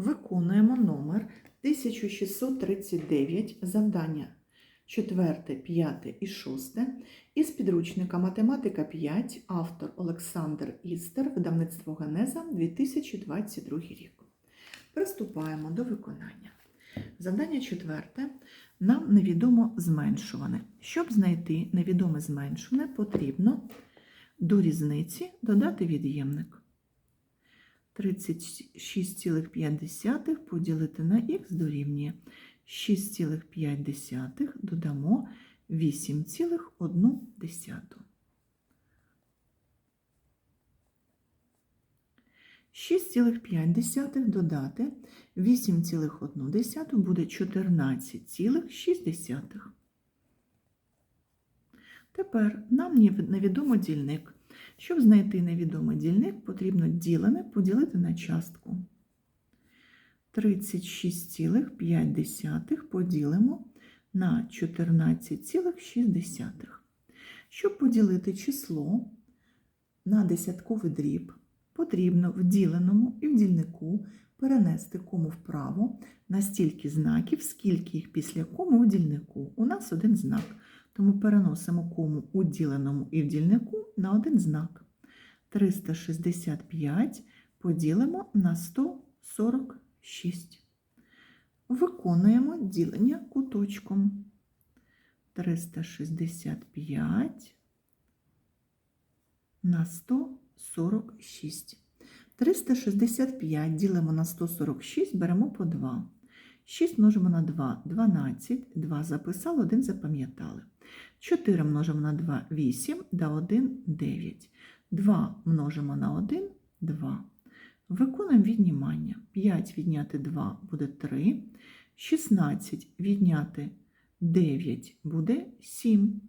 Виконуємо номер 1639 завдання 4, 5 і 6 із підручника Математика 5, автор Олександр Істер, видавництво Генеза 2022 рік. Приступаємо до виконання. Завдання четверте. Нам невідомо зменшуване. Щоб знайти невідоме зменшуване, потрібно до різниці додати від'ємник. 36,5 поділити на х дорівнює 6,5 додамо 8,1. 6,5 додати 8,1 буде 14,6. Тепер нам невідомо дільник. Щоб знайти невідомий дільник, потрібно ділене поділити на частку. 36,5 поділимо на 14,6. Щоб поділити число на десятковий дріб, потрібно в діленому і в дільнику перенести кому вправо на стільки знаків, скільки їх після кому у дільнику. У нас один знак. Тому переносимо кому у діленому і в дільнику на один знак. 365 поділимо на 146. Виконуємо ділення куточком. 365 на 146. 365 ділимо на 146, беремо по 2. 6 множимо на 2 12, 2 записали, 1 запам'ятали. 4 множимо на 2 8, да 1 9. 2 множимо на 1 2. Виконуємо віднімання. 5 відняти 2 буде 3. 16 відняти 9 буде 7.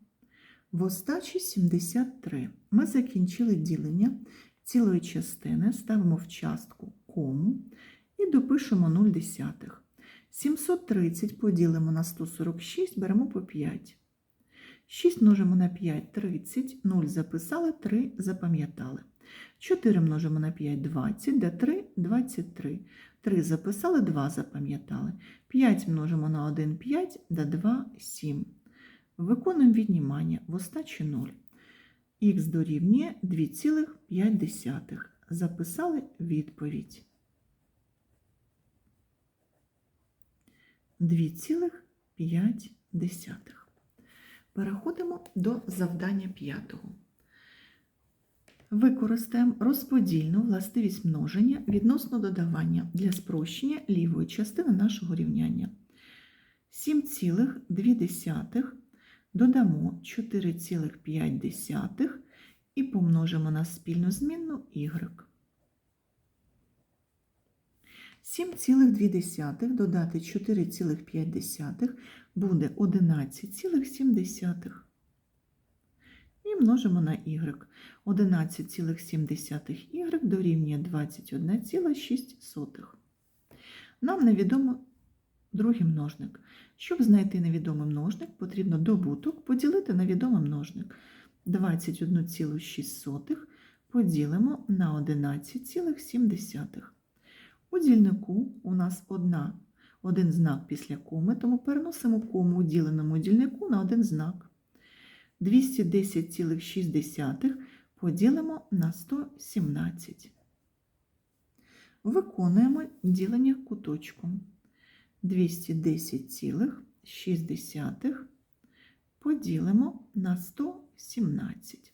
В остачі 73. Ми закінчили ділення цілої частини, ставимо в частку кому і допишемо 0 десятих. 730 поділимо на 146, беремо по 5. 6 множимо на 5 30, 0 записали, 3 запам'ятали. 4 множимо на 5 20, де 3 23. 3 записали, 2 запам'ятали. 5 множимо на 1 5, де 2 7. Виконуємо віднімання в остачі 0. Х дорівнює 2,5. Записали відповідь. 2,5. Переходимо до завдання п'ятого. Використаємо розподільну властивість множення відносно додавання для спрощення лівої частини нашого рівняння. 7,2 додамо 4,5 і помножимо на спільну змінну y. 7,2 додати 4,5 буде 11,7. І множимо на y. 11,7y дорівнює 21,6. Нам невідомо другий множник. Щоб знайти невідомий множник, потрібно добуток поділити на відомий множник. 21,6 поділимо на 11,7. У дільнику у нас одна, один знак після коми, тому переносимо кому у діленому дільнику на один знак. 210,6 поділимо на 117. Виконуємо ділення куточком. 210,6 поділимо на 117.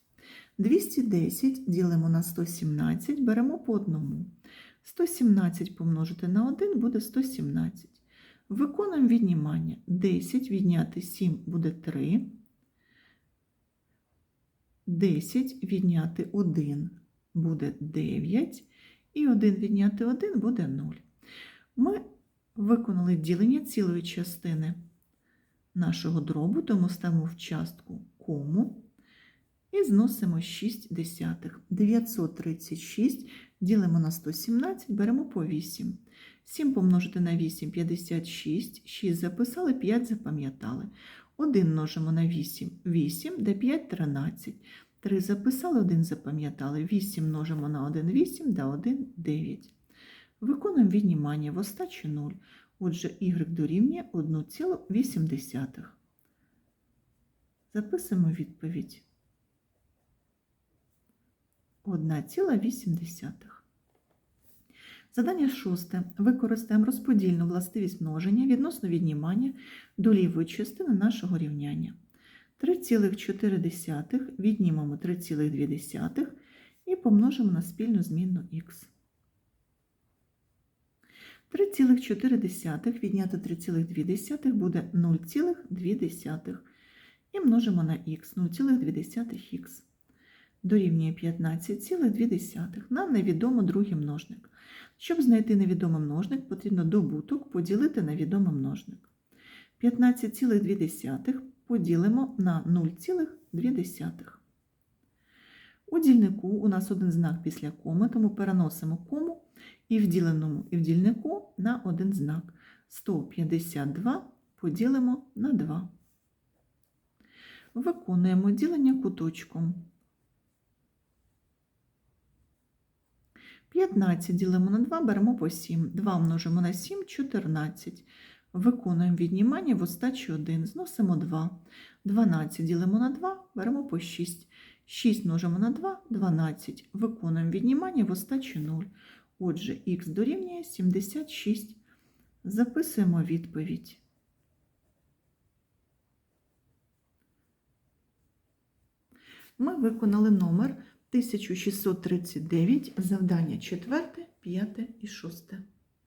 210 ділимо на 117, беремо по одному. 117 помножити на 1 буде 117. Виконуємо віднімання. 10 відняти 7 буде 3. 10 відняти 1 буде 9. І 1 відняти 1 буде 0. Ми виконали ділення цілої частини нашого дробу, тому ставимо в частку кому. І зносимо 6 десятих. 936 ділимо на 117, беремо по 8. 7 помножити на 8 – 56, 6 записали, 5 запам'ятали. 1 множимо на 8 – 8, де 5 – 13. 3 записали, 1 запам'ятали. 8 множимо на 1 – 8, де 1 – 9. Виконуємо віднімання в остачі 0. Отже, y дорівнює 1,8. Записуємо відповідь. 1,8. Задання шосте. Використаємо розподільну властивість множення відносно віднімання до лівої частини нашого рівняння. 3,4 віднімемо 3,2 і помножимо на спільну змінну х. 3,4 відняти 3,2 буде 0,2 і множимо на х 0,2х. Дорівнює 15,2. Нам невідомо другий множник. Щоб знайти невідомий множник, потрібно добуток поділити на відомий множник. 15,2 поділимо на 0,2. У дільнику у нас один знак після коми, тому переносимо кому і в діленому, і в дільнику на один знак. 152 поділимо на 2. Виконуємо ділення куточком. 15 ділимо на 2, беремо по 7. 2 множимо на 7 – 14. Виконуємо віднімання в остачі 1, зносимо 2. 12 ділимо на 2, беремо по 6. 6 множимо на 2 – 12. Виконуємо віднімання в остачі 0. Отже, х дорівнює 76. Записуємо відповідь. Ми виконали номер 1639, завдання 4, 5 і 6.